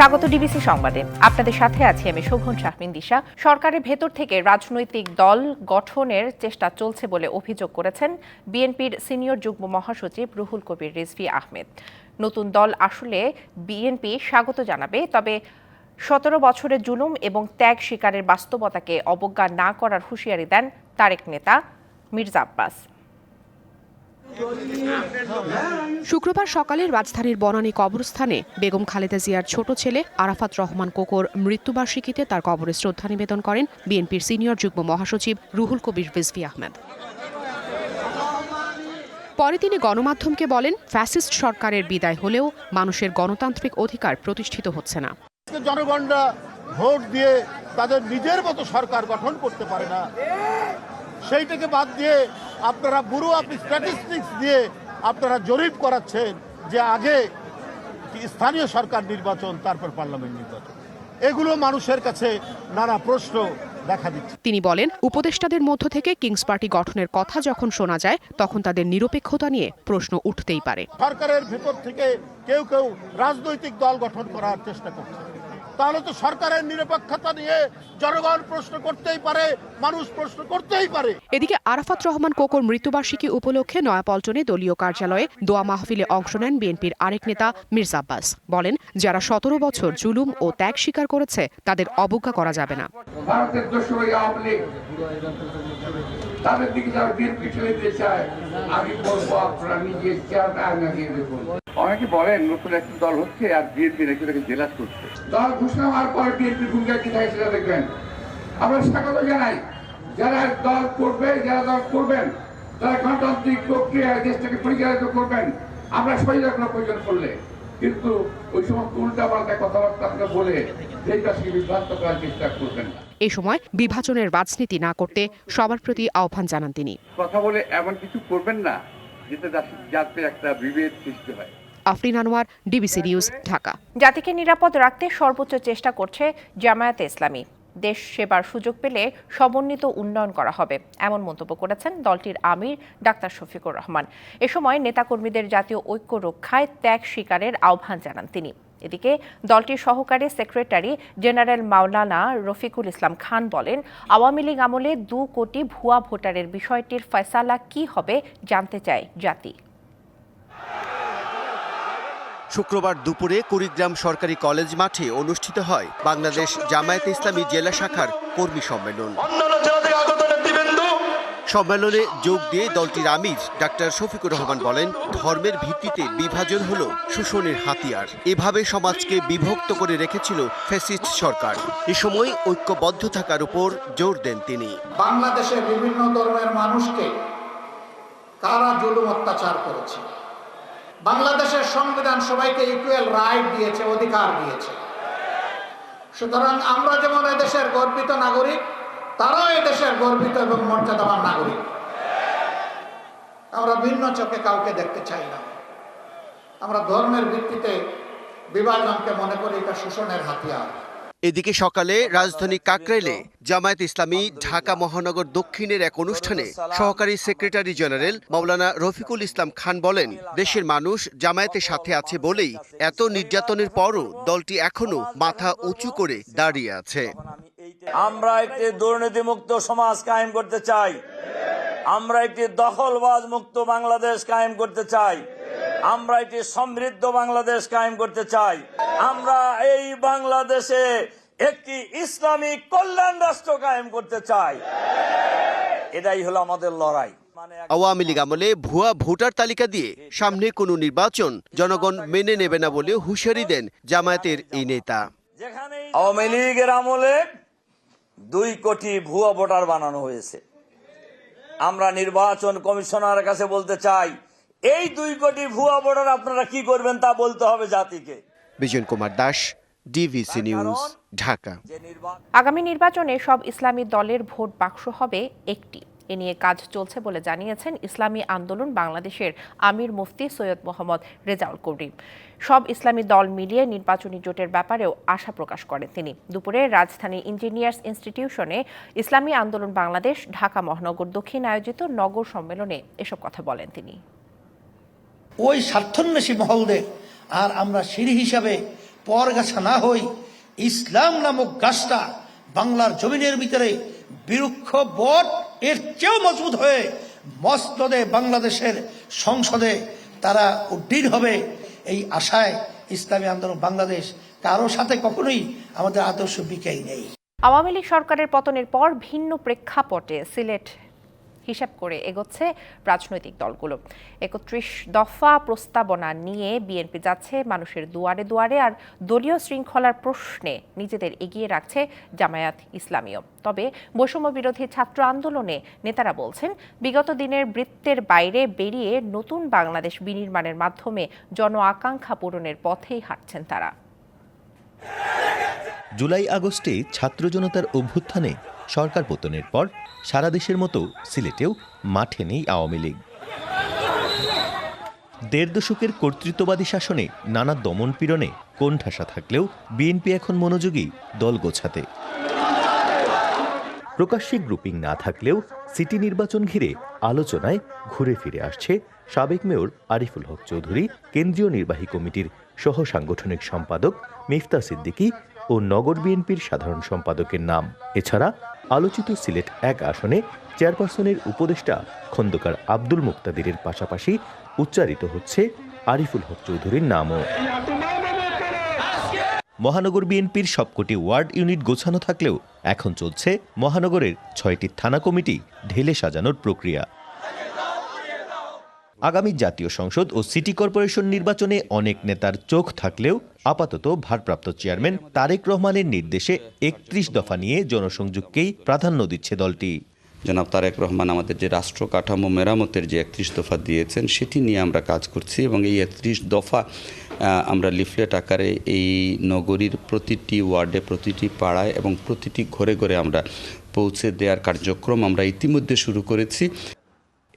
স্বাগত ডিবিসি সংবাদে। আপনাদের সাথে আছি আমি শোভন শাহমিন দিশা। সরকারের ভেতর থেকে রাজনৈতিক দল গঠনের চেষ্টা চলছে বলে অভিযোগ করেছেন বিএনপির সিনিয়র যুগ্ম মহাসচিব রুহুল কবির রিজভি আহমেদ। নতুন দল আসলে বিএনপি স্বাগত জানাবে, তবে সতেরো বছরের জুলুম এবং ত্যাগ শিকারের বাস্তবতাকে অবজ্ঞা না করার হুঁশিয়ারি দেন তারেক নেতা মির্জা আব্বাস। শুক্রবার সকালে রাজধানীর বনানী কবরস্থানে বেগম খালেদা জিয়ার ছোট ছেলে আরাফাত রহমান কোকোর মৃত্যুবার্ষিকীতে তার কবরে শ্রদ্ধা নিবেদন করেন বিএনপির সিনিয়র যুগ্ম মহাসচিব রুহুল কবির রিজভি আহমেদ। পরে তিনি গণমাধ্যমকে বলেন, ফ্যাসিস্ট সরকারের বিদায় হলেও মানুষের গণতান্ত্রিক অধিকার প্রতিষ্ঠিত হচ্ছে না। জনগণরা ভোট দিয়ে তাদের নিজের মতো সরকার গঠন করতে পারে না। সেইটাকে বাদ দিয়ে আপনারা বুড়ো আপনি স্ট্যাটিস্টিক্স দিয়ে আপনারা জরিপ করাচ্ছেন যে আগে স্থানীয় সরকার নির্বাচন তারপর পার্লামেন্ট নির্বাচন। এগুলো মানুষের কাছে নানা প্রশ্ন দেখা দিচ্ছে। তিনি বলেন উপদেষ্টাদের মধ্য থেকে কিংস পার্টি গঠনের কথা যখন শোনা যায় তখন তাদের নিরপেক্ষতা নিয়ে প্রশ্ন উঠতেই পারে। সরকারের ভেতর থেকে কেউ কেউ রাজনৈতিক দল গঠন করার চেষ্টা করছে। তাহলে তো সরকারের নিরপেক্ষতা নিয়ে জনগণ প্রশ্ন করতেই পারে মানুষ প্রশ্ন করতেই পারে। এদিকে আরাফাত রহমান কোকোর মৃত্যুবার্ষিকী উপলক্ষে নয়াপল্টনে দলীয় কার্যালয়ে দোয়া মাহফিলে অংশ নেন বিএনপির আরেক নেতা মির্জা আব্বাস। বলেন যারা সতেরো বছর জুলুম ও ত্যাগ স্বীকার করেছে তাদের অবজ্ঞা করা যাবে না। তাদের দিকে যারা বিএনপি দিতে চায় আমি বলব আপনারা নিজে চেয়ারটা আগে দিয়ে দেখুন। অনেকে বলেন নতুন একটা দল হচ্ছে আর বিএনপি নাকি তাকে জেলাস করছে। দল ঘোষণা হওয়ার পরে বিএনপির ভূমিকা কি থাকে সেটা দেখবেন। আমরা স্বাগত জানাই। যারা দল করবে যারা দল করবেন তারা গণতান্ত্রিক প্রক্রিয়ায় দেশটাকে পরিচালিত করবেন। আমরা সহযোগিতা কোনো প্রয়োজন করলে কিন্তু ওই সমস্ত উল্টা পাল্টা কথাবার্তা বলে দেশবাসীকে বিভ্রান্ত করার চেষ্টা করবেন না। এ সময় বিভাজনের রাজনীতি না করতে সবার প্রতি আহ্বান জানান তিনি। কথা বলে এমন কিছু করবেন না যেটা যাতে- একটা বিভেদ সৃষ্টি হয়। Afrin Anwar DBC news Dhaka. জাতিকে নিরাপদ রাখতে সর্বোচ্চ চেষ্টা করছে জামায়াতে ইসলামী। দেশ সেবার সুযোগ পেলে সমন্বিত উন্নয়ন করা হবে এমন মন্তব্য করেছেন দলটির আমির ডাক্তার শফিকুর রহমান। এ সময় নেতাকর্মীদের জাতীয় ঐক্য রক্ষায় ত্যাগ স্বীকারের আহ্বান জানান তিনি। এদিকে দলটির সহকারী সেক্রেটারি জেনারেল মাওলানা রফিকুল ইসলাম খান বলেন, আওয়ামী লীগ আমলে দু কোটি ভুয়া ভোটারের বিষয়টির ফয়সালা কি হবে জানতে চায় জাতি। শুক্রবার দুপুরে কুড়িগ্রাম সরকারি কলেজ মাঠে অনুষ্ঠিত হয় বাংলাদেশ জামায়াতে ইসলামী জেলা শাখার কর্মী সম্মেলন। সম্মেলনে যোগ দিয়ে দলটির আমির ডাক্তার শফিকুর রহমান বলেন, ধর্মের ভিত্তিতে বিভাজন হল শোষণের হাতিয়ার। এভাবে সমাজকে বিভক্ত করে রেখেছিল ফ্যাসিস্ট সরকার। এ সময় ঐক্যবদ্ধ থাকার উপর জোর দেন তিনি। বাংলাদেশের বিভিন্ন ধর্মের মানুষকে কারা জুলুম অত্যাচার করেছে? বাংলাদেশের সংবিধান সবাইকে ইকুয়াল রাইট দিয়েছে, অধিকার দিয়েছে। সুতরাং আমরা যেমন এদেশের গর্বিত নাগরিক তারাও দেশের গর্বিত এবং মর্যাদাবান নাগরিক। আমরা ভিন্ন চোখে কাউকে দেখতে চাই না। আমরা ধর্মের ভিত্তিতে বিভাজনকে মনে করি এটা শোষণের হাতিয়ার। এদিকে সকালে রাজধানী কাকরাইলে জামায়াত ইসলামী ঢাকা মহানগর দক্ষিণের এক অনুষ্ঠানে সহকারী সেক্রেটারি জেনারেল মাওলানা রফিকুল ইসলাম খান বলেন, দেশের মানুষ জামায়াতের সাথে আছে বলেই এত নির্যাতনের পরও দলটি এখনও মাথা উঁচু করে দাঁড়িয়ে আছে। আমরা একটি দুর্নীতিমুক্ত সমাজ কায়েম করতে চাই। আমরা একটি দখলবাজ মুক্ত বাংলাদেশ কায়েম করতে চাই। আমরা এটি সমৃদ্ধ বাংলাদেশ কায়েম করতে চাই। আমরা এই বাংলাদেশে একটি ইসলামিক কল্যাণ রাষ্ট্র কায়েম করতে চাই। এটাই হলো আমাদের লড়াই। মানে আওয়ামী লীগ আমলে ভুয়া ভোটার তালিকা দিয়ে সামনে কোনো নির্বাচন জনগণ মেনে নেবে না বলে হুঁশিয়ারি দেন জামায়াতের এই নেতা। যেখানে আওয়ামী লীগের আমলে দুই কোটি ভুয়া ভোটার বানানো হয়েছে। আমরা নির্বাচন কমিশনারের কাছে বলতে চাই এই দুই কোটি ভুয়া ভোটার আপনারা কি করবেন তা বলতে হবে জাতিকে। Bijon Kumar Das DBC news Dhaka. আগামী নির্বাচনে সব ইসলামী দলের ভোট বাক্স হবে একটি। এ নিয়ে কাজ চলছে বলে জানিয়েছেন ইসলামী আন্দোলন বাংলাদেশের আমির মুফতি সৈয়দ মোহাম্মদ রেজাউল করিম। সব ইসলামী দল মিলিয়ে নির্বাচনী জোটের ব্যাপারেও আশা প্রকাশ করেন তিনি। দুপুরে রাজধানী ইঞ্জিনিয়ার্স ইনস্টিটিউশনে ইসলামী আন্দোলন বাংলাদেশ ঢাকা মহানগর দক্ষিণ আয়োজিত নগর সম্মেলনে এসব কথা বলেন তিনি। ওই স্বার্থন্বেষী মহলদের। আর আমরা সিঁড়ি হিসাবে পরগাছা না হই, ইসলাম নামক গাছটা বাংলার জমিনের ভিতরে বিরুক্ষ বট এর চেয়েও মজবুত হয়ে মসনদে বাংলাদেশের সংসদে তারা উড্ডীন হবে এই আশায় ইসলামী আন্দোলন বাংলাদেশ কারও সাথে কখনোই আমাদের আদর্শ বিকাই নেই। আওয়ামী লীগ সরকারের পতনের পর ভিন্ন প্রেক্ষাপটে সিলেট হিসাব করে এগোচ্ছে রাজনৈতিক দলগুলো। একত্রিশ দফা প্রস্তাবনা নিয়ে বিএনপি যাচ্ছে মানুষের দুয়ারে দুয়ারে আর দলীয় শৃঙ্খলার প্রশ্নে নিজেদের এগিয়ে রাখছে জামায়াত ইসলামীয় তবে বৈষম্য বিরোধী ছাত্র আন্দোলনে নেতারা বলছেন, বিগত দিনের বৃত্তের বাইরে বেরিয়ে নতুন বাংলাদেশ বিনির্মাণের মাধ্যমে জন আকাঙ্ক্ষা পূরণের পথেই হাঁটছেন তারা। জুলাই আগস্টে ছাত্র জনতার অভ্যুত্থানে সরকার পতনের পর সারা দেশের মতো সিলেটেও মাঠে নেই আওয়ামী লীগ। দেড় দশকের কর্তৃত্ববাদী শাসনে নানা দমন পীড়নে কোণঠাসা থাকলেও বিএনপি এখন মনোযোগী দল গোছাতে। প্রকাশ্যে গ্রুপিং না থাকলেও সিটি নির্বাচন ঘিরে আলোচনায় ঘুরে ফিরে আসছে সাবেক মেয়র আরিফুল হক চৌধুরী, কেন্দ্রীয় নির্বাহী কমিটির সহ সাংগঠনিক সম্পাদক মিফতা সিদ্দিকী ও নগর বিএনপির সাধারণ সম্পাদকের নাম। এছাড়া আলোচিত সিলেট এক আসনে চেয়ারপারসনের উপদেষ্টা খন্দকার আব্দুল মুক্তাদিরের পাশাপাশি উচ্চারিত হচ্ছে আরিফুল হক চৌধুরীর নামও। মহানগর বিএনপির সবকটি ওয়ার্ড ইউনিট গোছানো থাকলেও এখন চলছে মহানগরের ছয়টি থানা কমিটি ঢেলে সাজানোর প্রক্রিয়া। আগামী জাতীয় সংসদ ও সিটি কর্পোরেশন নির্বাচনে অনেক নেতার চোখ থাকলেও আপাতত ভারপ্রাপ্ত চেয়ারম্যান তারেক রহমানের নির্দেশে একত্রিশ দফা নিয়ে জনসংযোগকেই প্রাধান্য দিচ্ছে দলটি। জনাব তারেক রহমান আমাদের যে রাষ্ট্র কাঠামো মেরামতের যে একত্রিশ দফা দিয়েছেন, সেটি নিয়ে আমরা কাজ করছি এবং এই একত্রিশ দফা আমরা লিফলেট আকারে এই নগরীর প্রতিটি ওয়ার্ডে, প্রতিটি পাড়ায় এবং প্রতিটি ঘরে ঘরে আমরা পৌঁছে দেওয়ার কার্যক্রম আমরা ইতিমধ্যে শুরু করেছি।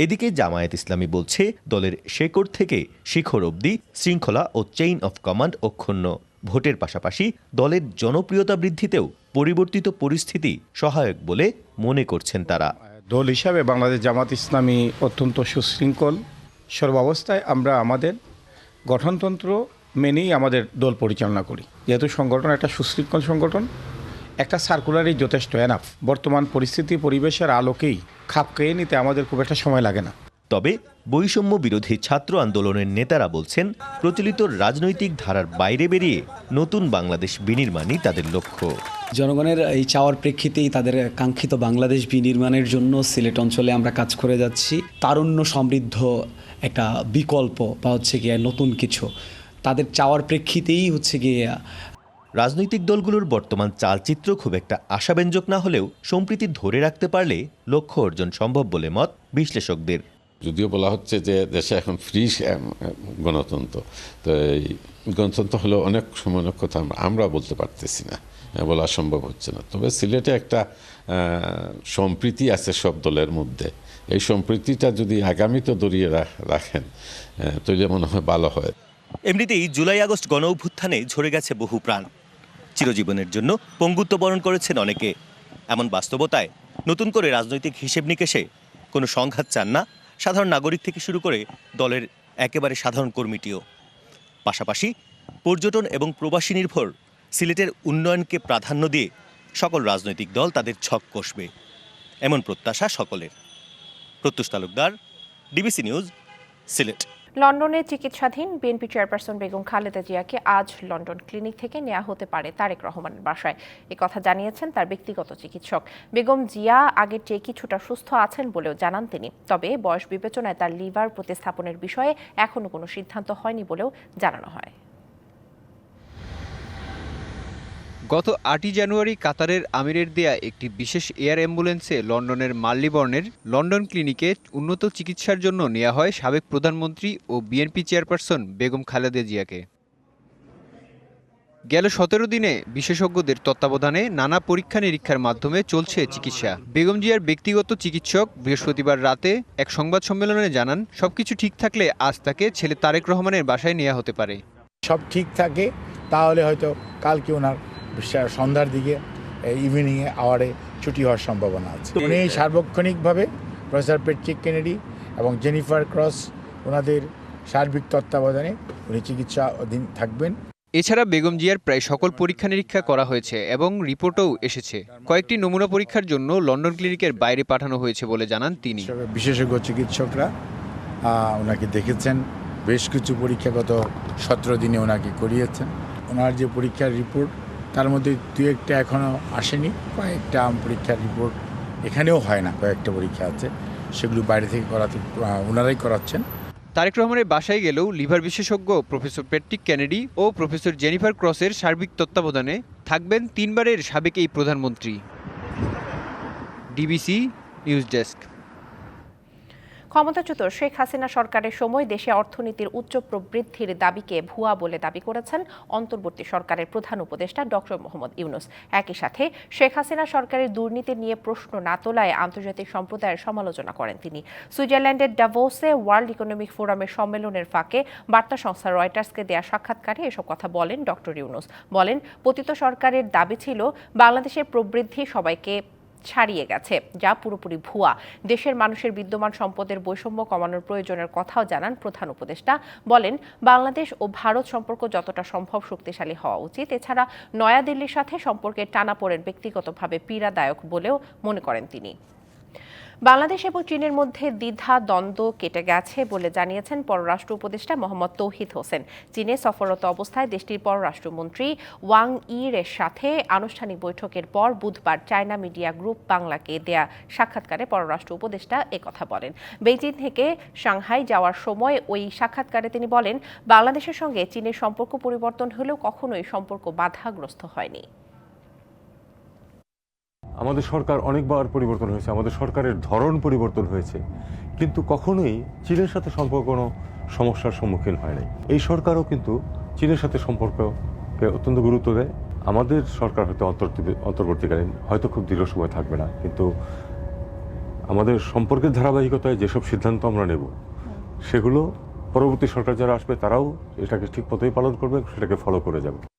এদিকে জামায়াত ইসলামী বলছে, দলের শেকড় থেকে শিখর অবধি শৃঙ্খলা ও চেইন অফ কমান্ড অক্ষুণ্ণ। ভোটের পাশাপাশি দলের জনপ্রিয়তা বৃদ্ধিতেও পরিবর্তিত পরিস্থিতি সহায়ক বলে মনে করছেন তারা। দল হিসাবে বাংলাদেশ জামাত ইসলামী অত্যন্ত সুশৃঙ্খল। সর্বাবস্থায় আমরা আমাদের গঠনতন্ত্র মেনেই আমাদের দল পরিচালনা করি। যেহেতু সংগঠন একটা সুশৃঙ্খল সংগঠন একটা সার্কুলারই যথেষ্ট এনাফ বর্তমান পরিস্থিতি পরিবেশের আলোকেই খাপ খেয়ে নিতে আমাদের খুব একটা সময় লাগে না। তবে বৈষম্য বিরোধী ছাত্র আন্দোলনের নেতারা বলছেন প্রচলিত রাজনৈতিক ধারার বাইরে বেরিয়ে নতুন বাংলাদেশ বিনির্মাণই তাদের লক্ষ্য। জনগণের এই চাওয়ার প্রেক্ষিতেই তাদের কাঙ্ক্ষিত বাংলাদেশ বিনির্মাণের জন্য সিলেট অঞ্চলে আমরা কাজ করে যাচ্ছি। তারুণ্য সমৃদ্ধ একটা বিকল্প বা হচ্ছে গিয়ে নতুন কিছু। তাদের চাওয়ার প্রেক্ষিতেই হচ্ছে গিয়ে রাজনৈতিক দলগুলোর বর্তমান চালচিত্র খুব একটা আশাব্যঞ্জক না হলেও সম্প্রীতি ধরে রাখতে পারলে লক্ষ্য অর্জন সম্ভব বলে মত বিশ্লেষকদের। যদিও বলা হচ্ছে যে দেশে এখন ফ্রি গণতন্ত্র। তো এই গণতন্ত্র হলে অনেক সময় অনেক কথা আমরা- আমরা বলতে পারতেছি না বলা সম্ভব হচ্ছে না। তবে সিলেটে একটা সম্প্রীতি আছে সব দলের মধ্যে। এই সম্প্রীতিটা যদি আগামীতে দরিয়ে রাখ- রাখেন তাহলে মনে হয় ভালো হয়। এমনিতেই জুলাই আগস্ট গণ অভ্যুত্থানে ঝরে গেছে বহু প্রাণ। চিরজীবনের জন্য পঙ্গুত্ব বরণ করেছেন অনেকে। এমন বাস্তবতায় নতুন করে রাজনৈতিক হিসেব নিকেশে কোনো সংঘাত চান না, সাধারণ নাগরিক থেকে শুরু করে দলের একেবারে সাধারণ কর্মীটিও। পাশাপাশি পর্যটন এবং প্রবাসী নির্ভর সিলেটের উন্নয়নকে প্রাধান্য দিয়ে সকল রাজনৈতিক দল তাদের ছক কষবে। এমন প্রত্যাশা সকলের। Pratyush Talukdar, DBC news, Sylhet. লন্ডনে চিকিৎসাধীন বিএনপি চেয়ারপারসন বেগম খালেদা জিয়াকে আজ লন্ডন ক্লিনিক থেকে নেওয়া হতে পারে তারেক রহমানের বাসায়। এ কথা জানিয়েছেন তার ব্যক্তিগত চিকিৎসক। বেগম জিয়া আগের চেয়ে কিছুটা সুস্থ আছেন বলেও জানান তিনি। তবে বয়স বিবেচনায় তার লিভার প্রতিস্থাপনের বিষয়ে এখনও কোনো সিদ্ধান্ত হয়নি বলেও জানানো হয়। গত আটই জানুয়ারি কাতারের আমিরের দেয়া একটি বিশেষ এয়ার অ্যাম্বুলেন্সে লন্ডনের মার্লিবর্নের লন্ডন ক্লিনিকে উন্নত চিকিৎসার জন্য নেওয়া হয় সাবেক প্রধানমন্ত্রী ও বিএনপি চেয়ারপারসন বেগম খালেদা জিয়াকে। গেল সতেরো দিনে বিশেষজ্ঞদের তত্ত্বাবধানে নানা পরীক্ষা নিরীক্ষার মাধ্যমে চলছে চিকিৎসা। বেগম জিয়ার ব্যক্তিগত চিকিৎসক বৃহস্পতিবার রাতে এক সংবাদ সম্মেলনে জানান, সবকিছু ঠিক থাকলে আজ তাকে ছেলে তারেক রহমানের বাসায় নেওয়া হতে পারে। সব ঠিক থাকে, তাহলে হয়তো কালকে ওনার সন্ধ্যার দিকে ইভিনিংয়ে আওয়ারে ছুটি হওয়ার সম্ভাবনা আছে। উনি সার্বক্ষণিকভাবে প্রফেসর পেট্রিক কেনেডি এবং জেনিফার ক্রস ওনাদের সার্বিক তত্ত্বাবধানে উনি চিকিৎসা অধীন থাকবেন। এছাড়া বেগম জিয়ার প্রায় সকল পরীক্ষা নিরীক্ষা করা হয়েছে এবং রিপোর্টও এসেছে। কয়েকটি নমুনা পরীক্ষার জন্য লন্ডন ক্লিনিকের বাইরে পাঠানো হয়েছে বলে জানান তিনি। বিশেষজ্ঞ চিকিৎসকরা ওনাকে দেখেছেন। বেশ কিছু পরীক্ষা গত সতেরো দিনে ওনাকে করিয়েছেন। ওনার যে পরীক্ষার রিপোর্ট তার মধ্যে দু একটা এখনও আসেনি, কয়েকটা পরীক্ষার রিপোর্ট এখানেও হয় না, কয়েকটা পরীক্ষা আছে। সেগুলো বাইরে থেকে করাতে ওনারাই করাচ্ছেন। তারেক রহমানের বাসায় গেলেও লিভার বিশেষজ্ঞ প্রফেসর প্যাট্রিক ক্যানেডি ও প্রফেসর জেনিফার ক্রসের সার্বিক তত্ত্বাবধানে থাকবেন তিনবারের সাবেক এই প্রধানমন্ত্রী। DBC news desk. ক্ষমতাচ্যুত শেখ হাসিনা সরকারের সময় দেশে অর্থনীতির উচ্চ প্রবৃদ্ধির দাবিকে ভুয়া বলে দাবি করেছেন অন্তর্বর্তী সরকারের প্রধান উপদেষ্টা ডক্টর মোহাম্মদ ইউনুস। একই সাথে শেখ হাসিনা সরকারের দুর্নীতি নিয়ে প্রশ্ন না তোলায় আন্তর্জাতিক সম্প্রদায়ের সমালোচনা করেন তিনি। সুইজারল্যান্ডের ডাভোসে ওয়ার্ল্ড ইকোনমিক ফোরামের সম্মেলনের ফাঁকে বার্তা সংস্থা রয়টার্সকে দেয়া সাক্ষাৎকারে এসব কথা বলেন ডক্টর ইউনুস। বলেন, পতিত সরকারের দাবি ছিল, বাংলাদেশের প্রবৃদ্ধি সবাইকে ছাড়িয়ে গেছে, যা পুরোপুরি ভুয়া। দেশের মানুষের বিদ্যমান সম্পদের বৈষম্য কমানোর প্রয়োজনের কথাও জানান প্রধান উপদেষ্টা। বলেন, বাংলাদেশ ও ভারত সম্পর্ক যতটা সম্ভব শক্তিশালী হওয়া উচিত। এছাড়া নয়াদিল্লির সাথে সম্পর্কের টানাপোড়েন ব্যক্তিগতভাবে পীড়াদায়ক বলেও মনে করেন তিনি। বাংলাদেশ এবং চীনের মধ্যে দ্বিধা, দ্বন্দ্ব কেটে গেছে বলে জানিয়েছেন পররাষ্ট্র উপদেষ্টা মোহাম্মদ তৌহিদ হোসেন। চীনে সফররত অবস্থায় দেশটির পররাষ্ট্রমন্ত্রী ওয়াং ইর এর সাথে আনুষ্ঠানিক বৈঠকের পর বুধবার চায়না মিডিয়া গ্রুপ বাংলাকে দেয়া সাক্ষাৎকারে পররাষ্ট্র উপদেষ্টা একথা বলেন। বেইজিং থেকে সাংহাই যাওয়ার সময় ওই সাক্ষাৎকারে তিনি বলেন, বাংলাদেশের সঙ্গে চীনের সম্পর্ক পরিবর্তন হলেও কখনোই সম্পর্ক বাধাগ্রস্ত হয়নি। আমাদের সরকার অনেকবার পরিবর্তন হয়েছে, আমাদের সরকারের ধরন পরিবর্তন হয়েছে, কিন্তু কখনোই চীনের সাথে সম্পর্ক কোনো সমস্যার সম্মুখীন হয় নাই। এই সরকারও কিন্তু চীনের সাথে সম্পর্ককে অত্যন্ত গুরুত্ব দেয়। আমাদের সরকার হয়তো অন্তর্বর্তী- অন্তর্বর্তীকালীন হয়তো খুব দীর্ঘ সময় থাকবে না, কিন্তু আমাদের সম্পর্কের ধারাবাহিকতায় যেসব সিদ্ধান্ত আমরা নেব, সেগুলো পরবর্তী সরকার যারা আসবে তারাও এটাকে ঠিক পথেই পালন করবে, সেটাকে ফলো করে যাবে।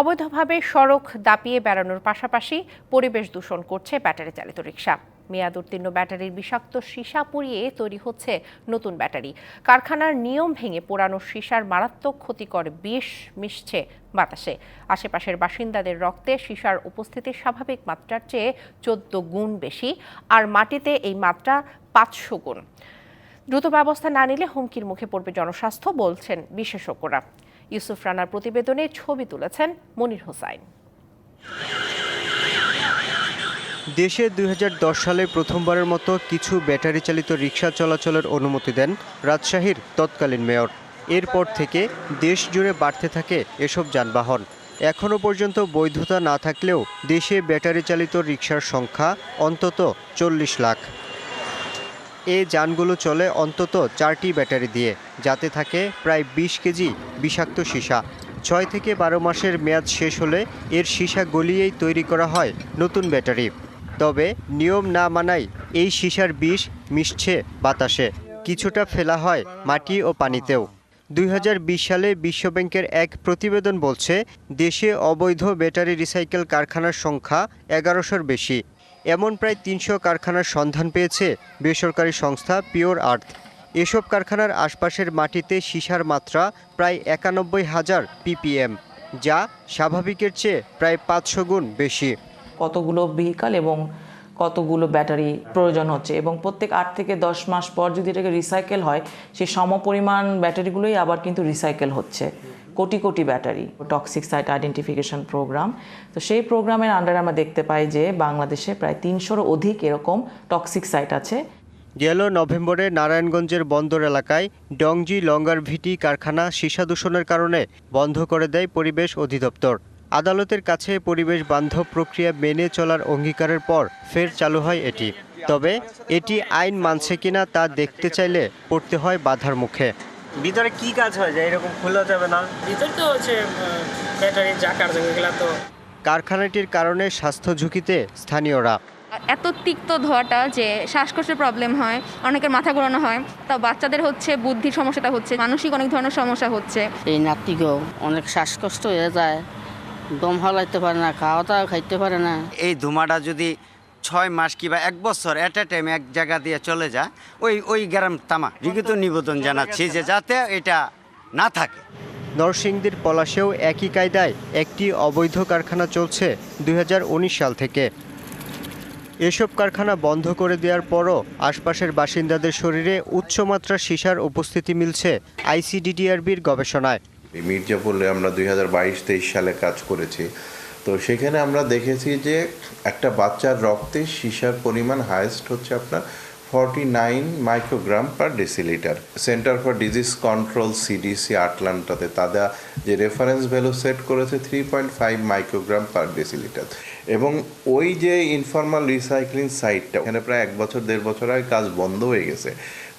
অবৈধভাবে সড়ক দাপিয়ে বেড়ানোর পাশাপাশি পরিবেশ দূষণ করছে ব্যাটারি চালিত রিক্সা মেয়াদ উত্তীর্ণ ব্যাটারির বিষাক্ত সীসা পুড়িয়ে তৈরি হচ্ছে নতুন ব্যাটারি। কারখানার নিয়ম ভেঙে পোড়ানো সীসার মারাত্মক ক্ষতিকর বিষ মিশছে বাতাসে। আশেপাশের বাসিন্দাদের রক্তে সীসার উপস্থিতি স্বাভাবিক মাত্রার চেয়ে চোদ্দ গুণ বেশি, আর মাটিতে এই মাত্রা পাঁচশো গুণ। দ্রুত ব্যবস্থা না নিলে হুমকির মুখে পড়বে জনস্বাস্থ্য, বলছেন বিশেষজ্ঞরা। ইউসুফ রানার প্রতিবেদনে ছবি তুলেছেন মনির হোসাইন। দেশে দুই হাজার দশ সালে প্রথমবারের মতো কিছু ব্যাটারি চালিত রিক্সা চলাচলের অনুমতি দেন রাজশাহীর তৎকালীন মেয়র। এরপর থেকে দেশ জুড়ে বাড়তে থাকে এসব যানবাহন। এখনও পর্যন্ত বৈধতা না থাকলেও দেশে ব্যাটারি চালিত রিক্সার সংখ্যা অন্তত চল্লিশ লাখ। এ যানগুলো চলে অন্তত চারটি ব্যাটারি দিয়ে। যাতে থাকে প্রায় বিশ কেজি বিষাক্ত সীসা। ছয় থেকে বারো মাসের মেয়াদ শেষ হলে এর সীসা গলিয়েই তৈরি করা হয় নতুন ব্যাটারি। তবে নিয়ম না মানায় এই সীসার বিষ মিশছে বাতাসে। কিছুটা ফেলা হয় মাটি ও পানিতেও। দুই হাজার বিশ সালে বিশ্বব্যাংকের এক প্রতিবেদন বলছে, দেশে অবৈধ ব্যাটারি রিসাইকেল কারখানার সংখ্যা এগারোশোর বেশি। এমন প্রায় তিনশো কারখানার সন্ধান পেয়েছে বেসরকারি সংস্থা পিওর আর্থ। এসব কারখানার আশপাশের মাটিতে সীসার মাত্রা প্রায় একানব্বই হাজার পিপিএম, যা স্বাভাবিকের চেয়ে প্রায় পাঁচশো গুণ বেশি। কতগুলো ভেহিকাল এবং কতগুলো ব্যাটারি প্রয়োজন হচ্ছে এবং প্রত্যেক আট থেকে দশ মাস পর যদি এটাকে রিসাইকেল হয়, সেই সমপরিমাণ ব্যাটারিগুলোই আবার কিন্তু রিসাইকেল হচ্ছে। কোটি কোটি battery toxic site identification program তো সেই প্রোগ্রামের আন্ডারে আমরা দেখতে পাই যে বাংলাদেশে প্রায় তিনশোর অধিক এরকম টক্সিক সাইট আছে। গেল নভেম্বরে নারায়ণগঞ্জের বন্দর এলাকায় ডংজি লঙ্গার ভিটি কারখানা সীসা দূষণের কারণে বন্ধ করে দেয় পরিবেশ অধিদপ্তর। আদালতের কাছে পরিবেশ বান্ধব প্রক্রিয়া মেনে চলার অঙ্গীকারের পর ফের চালু হয় এটি। তবে এটি আইন মানছে কিনা তা দেখতে চাইলে পড়তে হয় বাধার মুখে। ভিতরে কি কাজ হয় যে এরকম খোলা যাবে না? ভিতরে তো হচ্ছে ব্যাটারি যা কার্য তো কারখানাটির কারণে স্বাস্থ্য ঝুঁকিতে স্থানীয়রা। এত তিক্ত ধোয়াটা যে শ্বাসকষ্টের প্রবলেম হয় অনেকের মাথা ঘোরানো হয় তা বাচ্চাদের হচ্ছে বুদ্ধির সমস্যাটা হচ্ছে মানসিক অনেক ধরনের সমস্যা হচ্ছে। এই নাতিকেও অনেক শ্বাসকষ্ট হয়ে যায় দম হলাইতে পারে না খাওয়া দাওয়া খাইতে পারে না। এই ধুমাটা যদি ছয় মাস কিংবা এক বছর এট এ টাইম এক জায়গা দিয়ে চলে যায় ওই ওই গ্রাম তামা লিখিত নিবেদন জানাচ্ছি যে যাতে এটা না থাকে। নরসিংদীর পলাশেও একই কায়দায় একটি অবৈধ কারখানা চলছে দুই হাজার উনিশ সাল থেকে। এসব কারখানা বন্ধ করে দেওয়ার পরও আশপাশের বাসিন্দাদের শরীরে উচ্চমাত্রার সীসার উপস্থিতি মিলছে আইসিডিডিআরবির গবেষণায়। এই মির্জাপুরে আমরা দুই হাজার বাইশ, তেইশ সালে কাজ করেছি। তো সেখানে আমরা দেখেছি যে একটা বাচ্চার রক্তে সীসার পরিমাণ হায়েস্ট হচ্ছে আপনার forty nine microgram per decilitre centre for disease control CDC আটলান্টাতে তাদের যে রেফারেন্স ভ্যালু সেট করেছে three point five microgram per decilitre এবং ওই যে ইনফর্মাল রিসাইক্লিং সাইটটা ওখানে প্রায় এক বছর, দেড় বছর আগে কাজ বন্ধ হয়ে গেছে।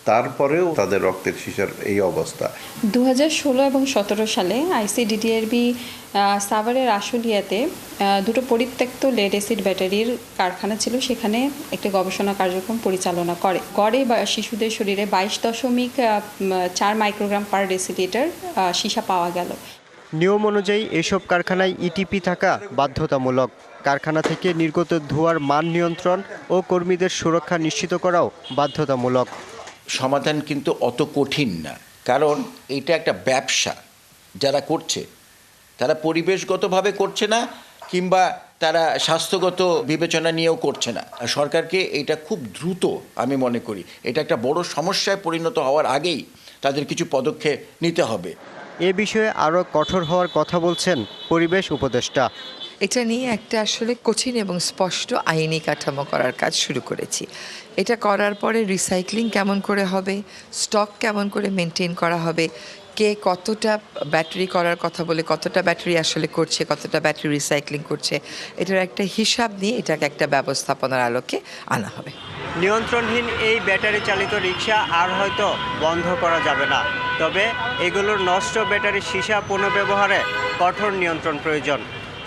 তারপরেও তাদের রক্তের সীসার এই অবস্থা। দু ষোলো এবং সতেরো সালে আইসিডিডিআরবি সাভারের আশুলিয়াতে দুটো পরিত্যক্ত লেড অ্যাসিড ব্যাটারির কারখানা ছিল। সেখানে একটি গবেষণা কার্যক্রম পরিচালনা করে। গড়ে বা শিশুদের শরীরে বাইশ দশমিক চার মাইক্রোগ্রাম পার ডেসিলিটার সীসা পাওয়া গেল। নিয়ম অনুযায়ী এসব কারখানায় ইটিপি থাকা বাধ্যতামূলক। কারখানা থেকে নির্গত ধোঁয়ার মান নিয়ন্ত্রণ ও কর্মীদের সুরক্ষা নিশ্চিত করাও বাধ্যতামূলক। সমাধান কিন্তু অত কঠিন না। কারণ এটা একটা ব্যবসা যারা করছে। তারা পরিবেশগতভাবে করছে না কিংবা তারা স্বাস্থ্যগত বিবেচনা নিয়েও করছে না। সরকারকে এটা খুব দ্রুত আমি মনে করি। এটা একটা বড় সমস্যায় পরিণত হওয়ার আগেই তাদের কিছু পদক্ষেপ নিতে হবে। এ বিষয়ে আরও কঠোর হওয়ার কথা বলছেন পরিবেশ উপদেষ্টা। এটা নিয়ে একটা আসলে কঠিন এবং স্পষ্ট আইনি কাঠামো করার কাজ শুরু করেছি। এটা করার পরে রিসাইক্লিং কেমন করে হবে স্টক কেমন করে মেনটেন করা হবে, কে কতটা ব্যাটারি করার কথা বলে, কতটা ব্যাটারি আসলে করছে, কতটা ব্যাটারি রিসাইক্লিং করছে, এটার একটা হিসাব নিয়ে এটাকে একটা ব্যবস্থাপনার আলোকে আনা হবে। নিয়ন্ত্রণহীন এই ব্যাটারি চালিত রিক্সা আর হয়তো বন্ধ করা যাবে না। তবে এগুলোর নষ্ট ব্যাটারি সীসা পুনঃব্যবহারে কঠোর নিয়ন্ত্রণ প্রয়োজন।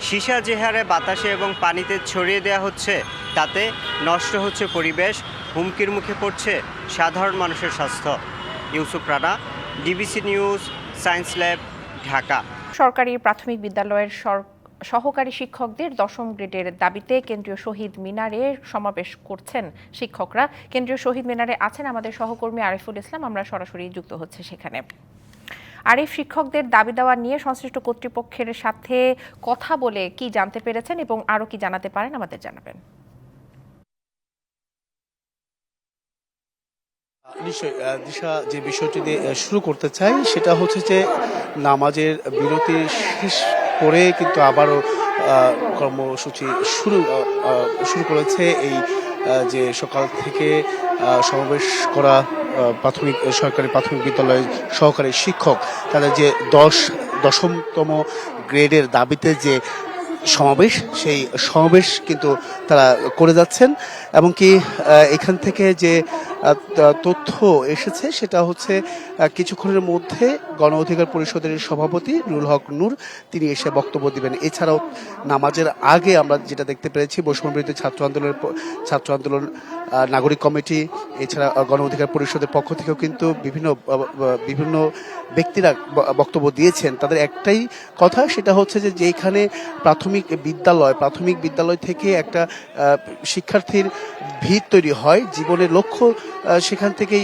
সীসা যে হারে বাতাসে এবং পানিতে ছড়িয়ে দেওয়া হচ্ছে। তাতে নষ্ট হচ্ছে পরিবেশ, হুমকির মুখে পড়ছে সাধারণ মানুষের স্বাস্থ্য। Yusuf Rana DBC news, science lab, Dhaka. সরকারি প্রাথমিক বিদ্যালয়ের সহকারী শিক্ষকদের দশম গ্রেডের দাবিতে কেন্দ্রীয় শহীদ মিনারে সমাবেশ করছেন শিক্ষকরা। কেন্দ্রীয় শহীদ মিনারে আছেন আমাদের সহকর্মী আরিফুল ইসলাম, আমরা সরাসরি যুক্ত হচ্ছে সেখানে। আরিফ শিক্ষকদের দাবি দেওয়া নিয়ে সংশ্লিষ্ট কর্তৃপক্ষের সাথে কথা বলে কি জানতে পেরেছেন এবং আরও কি জানাতে পারেন আমাদের জানাবেন। নিশ্চয়ই দিশা যে বিষয়টি দিয়ে শুরু করতে চাই সেটা হচ্ছে যে নামাজের বিরতি শেষ করে কিন্তু আবারও কর্মসূচি শুরু শুরু করেছে এই যে সকাল থেকে সমাবেশ করা প্রাথমিক, সরকারি প্রাথমিক বিদ্যালয়ের সহকারী শিক্ষক, তাদের যে দশ, দশমতম গ্রেডের দাবিতে যে সমাবেশ, সেই সমাবেশ কিন্তু তারা করে যাচ্ছেন। এমনকি এখান থেকে যে তথ্য এসেছে, সেটা হচ্ছে কিছুক্ষণের মধ্যে গণ অধিকার পরিষদের সভাপতি নুরুল হক নূর, তিনি এসে বক্তব্য দিবেন। এছাড়াও নামাজের আগে আমরা যেটা দেখতে পেরেছি, বৈষম্য বিরোধী ছাত্র আন্দোলনের ছাত্র আন্দোলন নাগরিক কমিটি, এছাড়া গণ অধিকার পরিষদের পক্ষ থেকেও কিন্তু বিভিন্ন বিভিন্ন ব্যক্তিরা বক্তব্য দিয়েছেন। তাদের একটাই কথা, সেটা হচ্ছে যে যেখানে প্রাথমিক বিদ্যালয় প্রাথমিক বিদ্যালয় থেকে একটা শিক্ষার্থীর ভিত তৈরি হয়, জীবনের লক্ষ্য সেখান থেকেই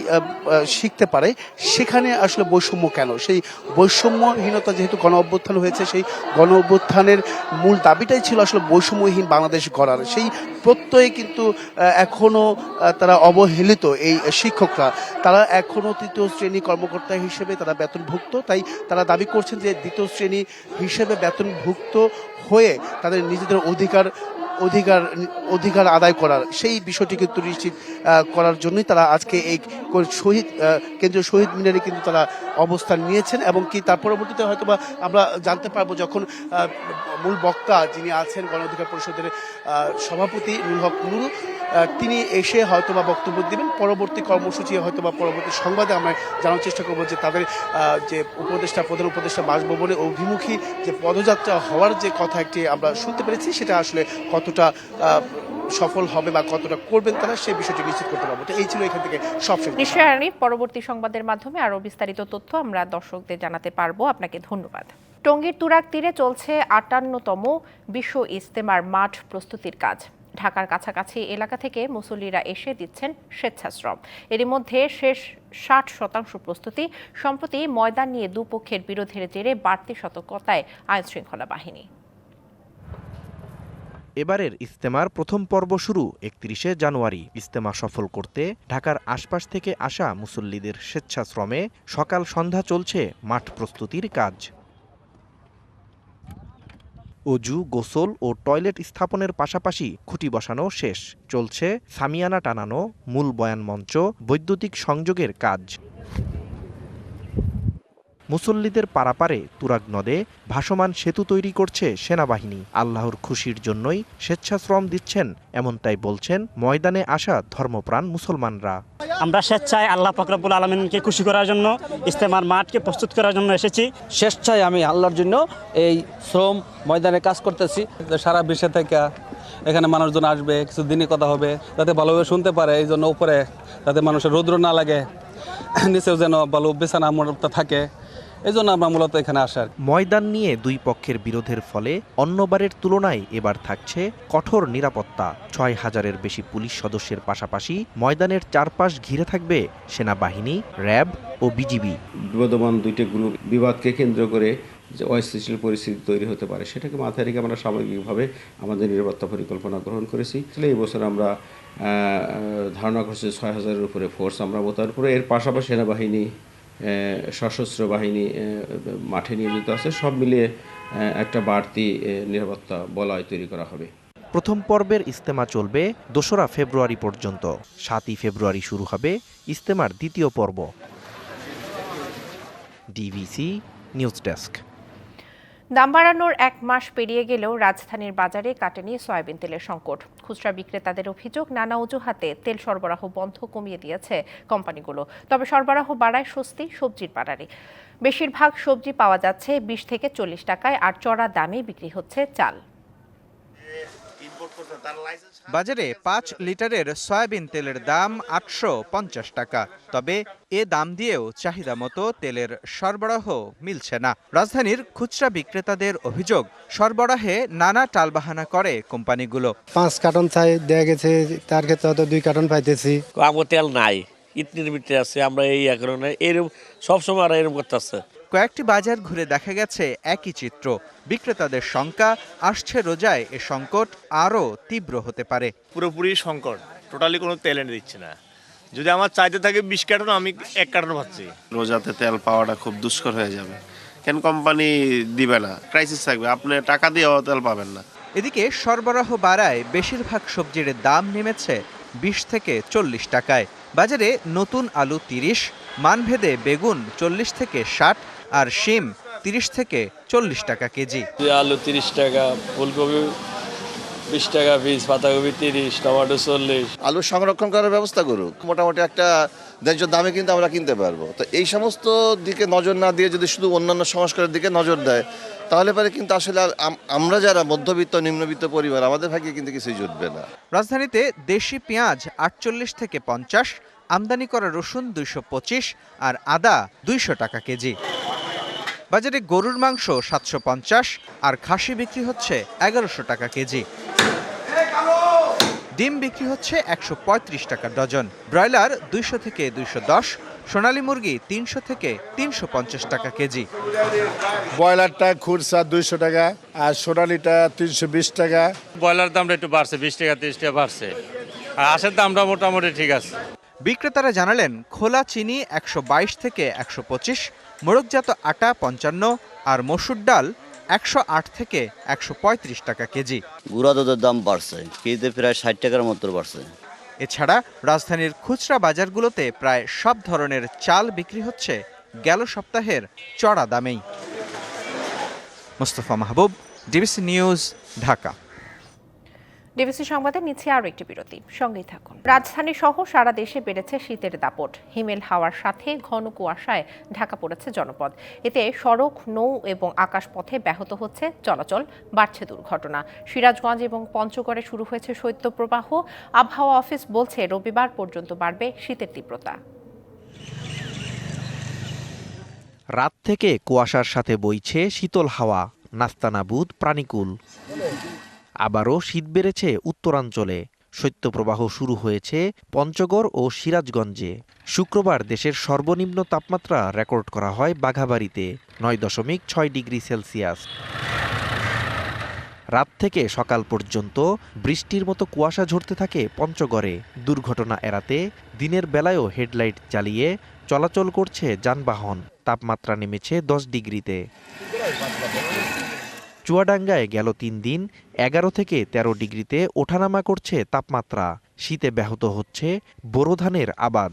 শিখতে পারে। সেখানে আসলে বৈষম্য কেন? সেই বৈষম্যহীনতা যেহেতু গণ অভ্যুত্থান হয়েছে, সেই গণ অভ্যুত্থানের মূল দাবিটাই ছিল আসলে বৈষম্যহীন বাংলাদেশ গড়ার। সেই প্রত্যয়ে কিন্তু এখনও তারা অবহেলিত এই শিক্ষকরা। তারা এখনও তৃতীয় শ্রেণি কর্মকর্তা হিসেবে তারা বেতনভুক্ত। তাই তারা দাবি করছেন যে, দ্বিতীয় শ্রেণি হিসেবে বেতনভুক্ত হয়ে তাদের নিজেদের অধিকার অধিকার অধিকার আদায় করার, সেই বিষয়টি কিন্তু নিশ্চিত করার জন্যই তারা আজকে এই শহীদ কেন্দ্রীয় শহীদ মিনারে কিন্তু তারা অবস্থান নিয়েছেন এবং কি তার পরবর্তীতে হয়তো বা আমরা জানতে পারব যখন মূল বক্তা যিনি আছেন গণ অধিকার পরিষদের সভাপতি নুল হক নুরু তিনি এসে হয়তো বা বক্তব্য দেবেন। পরবর্তী কর্মসূচি হয়তো বা পরবর্তী সংবাদে আমরা জানার চেষ্টা করব যে তাদের যে উপদেষ্টা, প্রধান উপদেষ্টা বাসভবনে অভিমুখী যে পদযাত্রা হওয়ার যে কথা একটি আমরা শুনতে পেরেছি, সেটা আসলে কতটা সফল হবে বা কতটা করবেন তারা সেই বিষয়টি নিশ্চিত করতে পারব। এই ছিল এখান থেকে সব শেষ। নিশ্চয় পরবর্তী সংবাদের মাধ্যমে আরও বিস্তারিত তথ্য আমরা দর্শকদের জানাতে পারব। আপনাকে ধন্যবাদ। টঙ্গীর তুরাক তীরে চলছে আটান্নতম বিশ্ব ইজতেমার মাঠ প্রস্তুতির কাজ। ঢাকার কাছাকাছি এলাকা থেকে মুসল্লিরা এসে দিচ্ছেন স্বেচ্ছাশ্রম। এর মধ্যে শেষ ষাট শতাংশ প্রস্তুতি সম্প্রতি ময়দান নিয়ে দুপক্ষের বিরোধের জেরে বাড়তি সতর্কতায় আইনশৃঙ্খলা বাহিনী। এবারের ইস্তেমার প্রথম পর্ব শুরু একত্রিশে জানুয়ারি। ইস্তেমা সফল করতে ঢাকার আশপাশ থেকে আসা মুসল্লিদের স্বেচ্ছাশ্রমে সকাল সন্ধ্যা চলছে মাঠ প্রস্তুতির কাজ। অজু, গোসল ও টয়লেট স্থাপনের পাশাপাশি খুঁটি বসানো শেষ। চলছে সামিয়ানা টানানো মূল বয়ান মঞ্চ, বৈদ্যুতিক সংযোগের কাজ। মুসল্লিদের পারাপারে তুরাগ নদে ভাসমান সেতু তৈরি করছে সেনাবাহিনী। আল্লাহর খুশির জন্যই স্বেচ্ছাশ্রম দিচ্ছেন এমনটাই বলছেন ময়দানে আসা ধর্মপ্রাণ মুসলমানরা। আমরা স্বেচ্ছায় আল্লাহ ফকরাবুল আলমিনকে খুশি করার জন্য ইস্তেমার মাঠকে প্রস্তুত করার জন্য এসেছি। স্বেচ্ছায় আমি আল্লাহর জন্য এই শ্রম ময়দানে কাজ করতেছি। সারা বিশ্বে থেকে এখানে মানুষজন আসবে কিছু দিনই কথা হবে যাতে ভালোভাবে শুনতে পারে এই জন্য উপরে যাতে মানুষের রৌদ্র না লাগে নিচেও যেন ভালো বিছানা থাকে। এই জন্য আমরা মূলত এখানে আসার ময়দান নিয়ে দুই পক্ষের বিরোধের ফলে অন্যবারের তুলনায় এবার থাকছে কঠোর নিরাপত্তা। ছয় হাজারের বেশি পুলিশ সদস্যের পাশাপাশি ময়দানের চারপাশ ঘিরে থাকবে সেনাবাহিনী র্যাব ও বিজিবি। বিবদমান দুইটি গ্রুপ বিবাদকে কেন্দ্র করে যে অস্থিতিশীল পরিস্থিতি তৈরি হতে পারে সেটাকে মাথায় রেখে আমরা সামগ্রিকভাবে আমাদের নিরাপত্তা পরিকল্পনা গ্রহণ করেছি। তাহলে এই বছর আমরা ধারণা করছি ছয় হাজারের উপরে ফোর্স আমরা মোতায়েন করে এর পাশাপাশি সেনাবাহিনী সশস্ত্র বাহিনী মাঠে নিয়োজিত আছে। সব মিলিয়ে একটা বাড়তি নিরাপত্তা বলয় তৈরি করা হবে। প্রথম পর্বের ইস্তেমা চলবে দোসরা ফেব্রুয়ারি পর্যন্ত। সাতই ফেব্রুয়ারি শুরু হবে ইস্তেমার দ্বিতীয় পর্ব। DBC news desk. দাম বাড়ানোর এক মাস পেরিয়ে গেলেও রাজধানীর বাজারে কাটেনি সয়াবিন তেলের সংকট। খুচরা বিক্রেতাদের অভিযোগ, নানা অজুহাতে তেল সরবরাহ বন্ধ কমিয়ে দিয়েছে কোম্পানিগুলো। তবে সরবরাহ বাড়ায় স্বস্তি সবজির বাড়ারে বেশিরভাগ সবজি পাওয়া যাচ্ছে বিশ থেকে চল্লিশ টাকায়, আর চড়া দামে বিক্রি হচ্ছে চাল। বাজারে পাঁচ লিটারের সয়াবিন তেলের দাম আটশো পঞ্চাশ টাকা। তবে এ দাম দিয়েও চাহিদা মতো তেলের সরবরাহ মিলছে না। রাজধানীর খুচরা বিক্রেতাদের অভিযোগ সরবরাহে নানা টালবাহানা করে কোম্পানিগুলো। পাঁচ কার্টন চাই দেয়া গেছে তার ক্ষেত্রে হয়তো দুই কার্টন পাইতেছি। আমার তেল নাই ইতনির আছে আমরা এই কারণে এরকম সবসময় আর এরকম করতেছে। কয়েকটি বাজার ঘুরে দেখা গেছে একই চিত্র। বিক্রেতাদের শঙ্কা আসছে রোজায় এ সংকট আরও তীব্র হতে পারে। পুরোপুরি সংকট টোটালি কোনো তেল এনে দিচ্ছে না। যদি আমার চাইতে থাকে বিশ কার্টন আমি এক কার্টন পাচ্ছি রোজাতে তেল পাওয়াটা খুব দুষ্কর হয়ে যাবে। কেন কোম্পানি দিবে না? ক্রাইসিস থাকবে। আপনি টাকা দিয়ে তেল পাবেন না। এদিকে সরবরাহ বাড়ায় বেশিরভাগ সবজির দাম নেমেছে বিশ থেকে চল্লিশ টাকায়। বাজারে নতুন আলু তিরিশ মানভেদে বেগুন চল্লিশ থেকে ষাট আর শিম তিরিশ থেকে চল্লিশ টাকা কেজি। আলু তিরিশ টাকা ফুলকপি বিশ টাকা পিস পাতাকপি তিরিশ টমেটো চল্লিশ। আলু সংরক্ষণ করার ব্যবস্থা করুক। মোটামুটি একটা ন্যায্য দামে কিন্তু আমরা কিনতে পারব। তো এই সমস্ত দিকে নজর না দিয়ে যদি শুধু অন্যান্য সংস্কারের দিকে নজর দেয় তাহলে পরে কিন্তু আসলে আর আমরা যারা মধ্যবিত্ত নিম্নবিত্ত পরিবার আমাদের ভাগ্যে কিন্তু কিছুই জুটবে না। রাজধানীতে দেশি পেঁয়াজ আটচল্লিশ থেকে পঞ্চাশ আমদানি করা রসুন দুইশো পঁচিশ আর আদা দুইশো টাকা কেজি। বাজারে গরুর মাংস সাতশো পঞ্চাশ আর খাসি বিক্রি হচ্ছে এগারোশো টাকা কেজি। ডিম বিক্রি হচ্ছে একশো পঁয়ত্রিশ টাকা ডজন। ব্রয়লার দুইশো থেকে দুইশো দশ সোনালী মুরগি তিনশো থেকে তিনশো পঞ্চাশ টাকা কেজি। ব্রয়লারটা খুরসা দুইশো টাকা আর সোনালিটা তিনশো বিশ টাকা। ব্রয়লার দামটা একটু বাড়ছে বিশ টাকা তিরিশ টাকা বাড়ছে। আর আশের দামটা মোটামুটি ঠিক আছে। বিক্রেতারা জানালেন খোলা চিনি একশো বাইশ থেকে একশো পঁচিশ মোড়কজাত আটা পঞ্চান্ন আর মসুর ডাল একশো আট থেকে একশো পঁয়ত্রিশ টাকা কেজি। গুঁড়া দুধের দাম বাড়ছে কেজিতে প্রায় ষাট টাকার মতো বাড়ছে। এছাড়া রাজধানীর খুচরা বাজারগুলোতে প্রায় সব ধরনের চাল বিক্রি হচ্ছে গেল সপ্তাহের চড়া দামেই। Mostafa Mahbub DBC news Dhaka. DBC সংবাদে নিচ্ছে আরও একটি বিরতি। সঙ্গেই থাকুন। রাজধানী সহ সারা দেশে বেড়েছে শীতের দাপট। হিমেল হাওয়ার সাথে ঘন কুয়াশায় ঢাকা পড়েছে জনপদ। এতে সড়ক, নৌ এবং আকাশপথে ব্যাহত হচ্ছে চলাচল, বাড়ছে দুর্ঘটনা। সিরাজগঞ্জ এবং পঞ্চগড়ে শুরু হয়েছে শৈত্যপ্রবাহ। আবহাওয়া অফিস বলছে, রবিবার পর্যন্ত বাড়বে শীতের তীব্রতা। রাত থেকে কুয়াশার সাথে বইছে শীতল হাওয়া। নাস্তানাবুদ প্রাণীকুল। আবারও শীত বেড়েছে উত্তরাঞ্চলে। শৈত্যপ্রবাহ শুরু হয়েছে পঞ্চগড় ও সিরাজগঞ্জে। শুক্রবার দেশের সর্বনিম্ন তাপমাত্রা রেকর্ড করা হয় বাঘাবাড়িতে, নয় দশমিক ছয় ডিগ্রি সেলসিয়াস। রাত থেকে সকাল পর্যন্ত বৃষ্টির মতো কুয়াশা ঝরতে থাকে পঞ্চগড়ে। দুর্ঘটনা এড়াতে দিনের বেলায়ও হেডলাইট জ্বালিয়ে চলাচল করছে যানবাহন। তাপমাত্রা নেমেছে দশ ডিগ্রিতে। চুয়াডাঙ্গায় গেল তিন দিন, এগারো থেকে ১৩ ডিগ্রিতে ওঠানামা করছে তাপমাত্রা। শীতে ব্যাহত হচ্ছে বোরো ধানের আবাদ।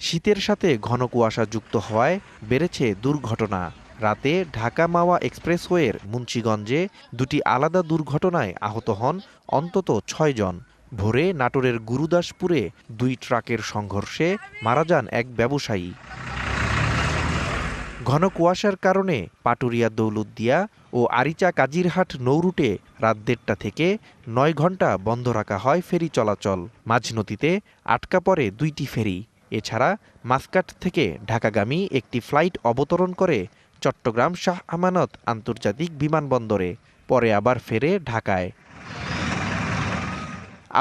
শীতের সাথে ঘন কুয়াশা যুক্ত হওয়ায় বেড়েছে দুর্ঘটনা। রাতে ঢাকা মাওয়া এক্সপ্রেসওয়ের মুন্সীগঞ্জে দুটি আলাদা দুর্ঘটনায় আহত হন অন্তত ছয়জন ভোরে নাটোরের গুরুদাসপুরে দুই ট্রাকের সংঘর্ষে মারা যান এক ব্যবসায়ী। ঘন কুয়াশার কারণে পাটুরিয়া দৌলতদিয়া ও আরিচা কাজিরহাট নৌরুটে রাত দেড়টা থেকে নয় ঘণ্টা বন্ধ রাখা হয় ফেরি চলাচল। মাঝনদীতে আটকা পড়ে দুইটি ফেরি। এছাড়া মাসকাট থেকে ঢাকাগামী একটি ফ্লাইট অবতরণ করে চট্টগ্রাম শাহ আমানত আন্তর্জাতিক বিমানবন্দরে, পরে আবার ফেরে ঢাকায়।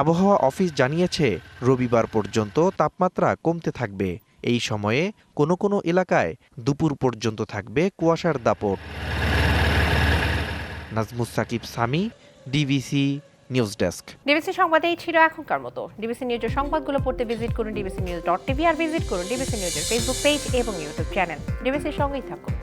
আবহাওয়া অফিস জানিয়েছে, রবিবার পর্যন্ত তাপমাত্রা কমতে থাকবে। এই সময়ে কোনো কোনো এলাকায় দুপুর পর্যন্ত থাকবে কুয়াশার দাপট। Nazmus Sakib, Sami, DBC news desk. DBC সংবাদ এই ছিল এখনকার মতো। ডিবিসি নিউজের সংবাদগুলো পড়তে ভিজিট করুন ডিবিসি নিউজ ডট টিভি আর ভিজিট করুন ডিবিসি নিউজের ফেসবুক পেজ এবং ইউটিউব চ্যানেল ডিবিসির সঙ্গেই থাকুন।